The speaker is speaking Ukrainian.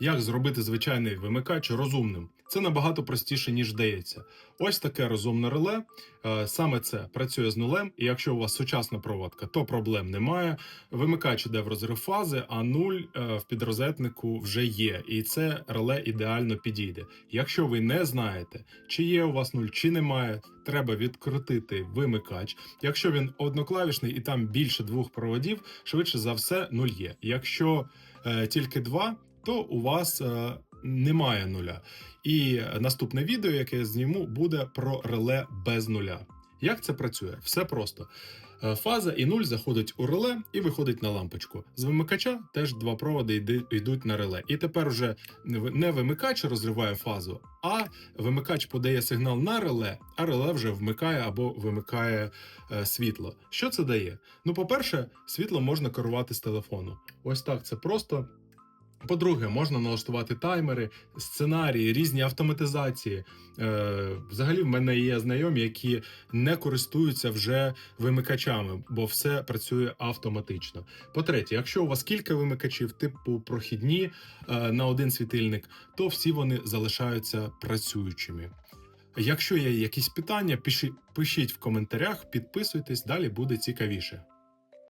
Як зробити звичайний вимикач розумним? Це набагато простіше, ніж здається. Ось таке розумне реле. Е, Саме це працює з нулем, і якщо у вас сучасна проводка, то проблем немає. Вимикач іде в розрив фази, а нуль е, в підрозетнику вже є, і це реле ідеально підійде. Якщо ви не знаєте, чи є у вас нуль, чи немає, треба відкрутити вимикач. Якщо він одноклавішний і там більше двох проводів, швидше за все нуль є. Якщо е, тільки два, то у вас е, немає нуля. І наступне відео, яке я зніму, буде про реле без нуля. Як це працює? Все просто. Е, Фаза і нуль заходить у реле і виходить на лампочку. З вимикача теж два проводи йдуть на реле. І тепер вже не вимикач розриває фазу, а вимикач подає сигнал на реле, а реле вже вмикає або вимикає е, світло. Що це дає? Ну, по-перше, світло можна керувати з телефону. Ось так це просто. По-друге, можна налаштувати таймери, сценарії, різні автоматизації. Е, взагалі, в мене є знайомі, які не користуються вже вимикачами, бо все працює автоматично. По-третє, якщо у вас кілька вимикачів, типу прохідні е, на один світильник, то всі вони залишаються працюючими. Якщо є якісь питання, пиші- пишіть в коментарях, підписуйтесь, далі буде цікавіше.